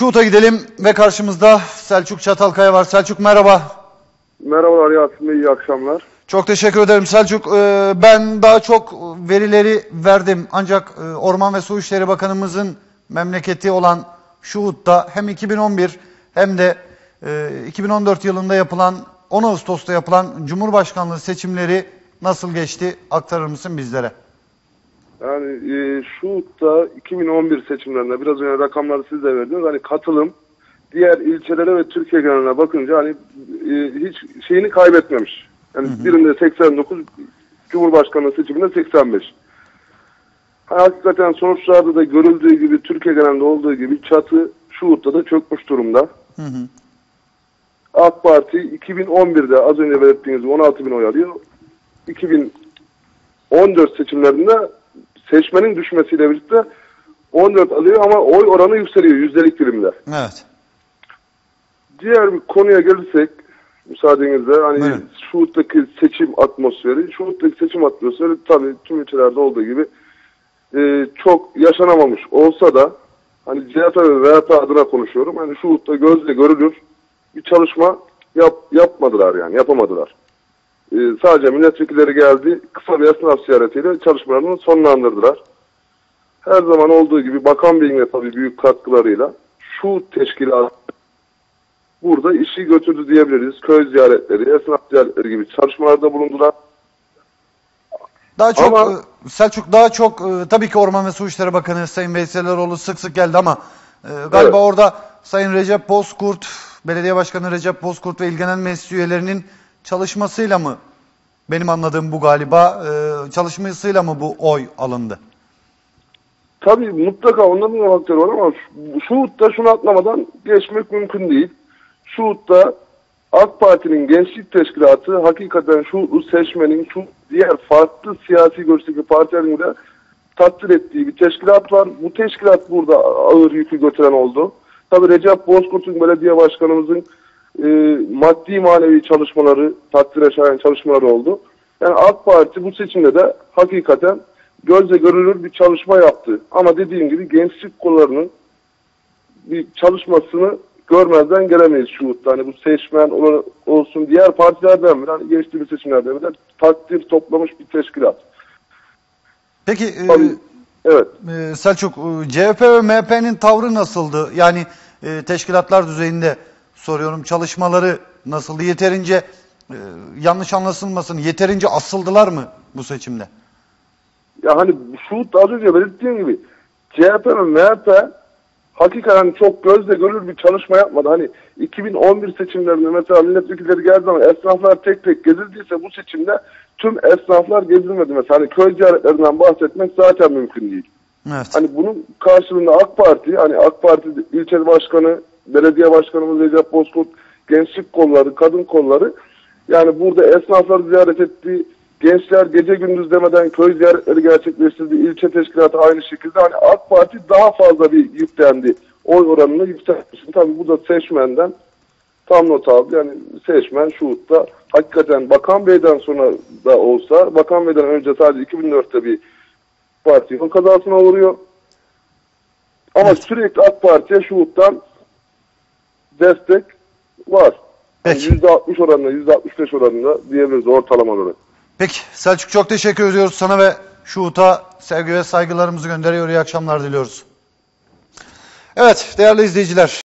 Şuhut'a gidelim ve karşımızda Selçuk Çatalkaya var. Selçuk merhaba. Merhabalar Yasin Bey, iyi akşamlar. Çok teşekkür ederim Selçuk. Ee, ben daha çok verileri verdim ancak e, Orman ve Su İşleri Bakanımızın memleketi olan Şuhut'ta hem 2011 hem de e, 2014 yılında yapılan 10 Ağustos'ta yapılan Cumhurbaşkanlığı seçimleri nasıl geçti aktarır mısın bizlere? Yani e, Şuhut'ta 2011 seçimlerinde biraz önce rakamları siz de verdiniz. Hani katılım diğer ilçelere ve Türkiye geneline bakınca hani e, hiç şeyini kaybetmemiş. Yani birinde 89, Cumhurbaşkanlığı seçiminde 85. Ha, hakikaten sonuçlarda da görüldüğü gibi Türkiye genelinde olduğu gibi çatı Şuhut'ta da çökmüş durumda. Hı hı. AK Parti 2011'de az önce belirttiğiniz gibi 16 bin oy alıyor. 2014 seçimlerinde seçmenin düşmesiyle birlikte 14 alıyor ama oy oranı yükseliyor yüzdelik dilimde. Evet. Diğer bir konuya gelirsek müsaadenizle hani Buyurun. Şuhut'taki seçim atmosferi, Şuhut'taki seçim atmosferi tabii tüm ülkelerde olduğu gibi e, çok yaşanamamış olsa da hani CHP ve VHP adına konuşuyorum. Hani Şuhut'ta gözle görülür bir çalışma yap, yapmadılar yani yapamadılar. E, sadece milletvekilleri geldi kısa bir esnaf ziyaretiyle çalışmalarını sonlandırdılar. Her zaman olduğu gibi Bakan Bey'in de tabii büyük katkılarıyla şu teşkilat burada işi götürdü diyebiliriz. Köy ziyaretleri, esnaf ziyaretleri gibi çalışmalarda bulundular. Daha çok Ama- e, Selçuk daha çok e, tabii ki Orman ve Su İşleri Bakanı Sayın Veysel Eroğlu sık sık geldi ama e, galiba Evet. orada Sayın Recep Bozkurt, Belediye Başkanı Recep Bozkurt ve ilgilenen meclis üyelerinin çalışmasıyla mı benim anladığım bu galiba e, çalışmasıyla mı bu oy alındı? Tabii mutlaka onların da faktörü var ama Şuhut'ta şunu atlamadan geçmek mümkün değil. Şuhut'ta AK Parti'nin gençlik teşkilatı hakikaten şu seçmenin şu diğer farklı siyasi görüşteki partilerin de takdir ettiği bir teşkilat var. Bu teşkilat burada ağır yükü götüren oldu. Tabii Recep Bozkurt'un belediye başkanımızın e, maddi manevi çalışmaları, takdire şayan çalışmaları oldu. Yani AK Parti bu seçimde de hakikaten gözle görülür bir çalışma yaptı. Ama dediğim gibi gençlik kollarının bir çalışmasını görmezden gelemeyiz Şuhut'ta. Hani bu seçmen olsun diğer partilerden bile hani geçtiğimiz seçimlerde bile takdir toplamış bir teşkilat. Peki e, Tabii, evet. e, Selçuk e, CHP ve MHP'nin tavrı nasıldı? Yani e, teşkilatlar düzeyinde soruyorum çalışmaları nasıldı? Yeterince e, yanlış anlaşılmasın yeterince asıldılar mı bu seçimde? Ya hani Şuhut az önce belirttiğim gibi CHP ve MHP hakikaten çok gözle görülür bir çalışma yapmadı. Hani 2011 seçimlerinde mesela milletvekilleri geldi ama esnaflar tek tek gezildiyse bu seçimde tüm esnaflar gezilmedi. Mesela hani köy ziyaretlerinden bahsetmek zaten mümkün değil. Evet. Hani bunun karşılığında AK Parti, hani AK Parti ilçe başkanı, belediye başkanımız Recep Bozkurt, gençlik kolları, kadın kolları yani burada esnafları ziyaret etti. Gençler gece gündüz demeden köy ziyaretleri gerçekleştirdi. İlçe teşkilatı aynı şekilde. Hani AK Parti daha fazla bir yüklendi. Oy oranını yükseltmiş. Tabii bu da seçmenden tam not aldı. Yani seçmen Şuhut'ta hakikaten Bakan Bey'den sonra da olsa, Bakan Bey'den önce sadece 2004'te bir parti kazasına uğruyor. Ama sürekli AK Parti'ye Şuhut'tan destek var. Yani Peki. %60 oranında, %65 oranında diyebiliriz ortalamaları. Peki Selçuk çok teşekkür ediyoruz sana ve Şuhut'a sevgi ve saygılarımızı gönderiyor. İyi akşamlar diliyoruz. Evet değerli izleyiciler.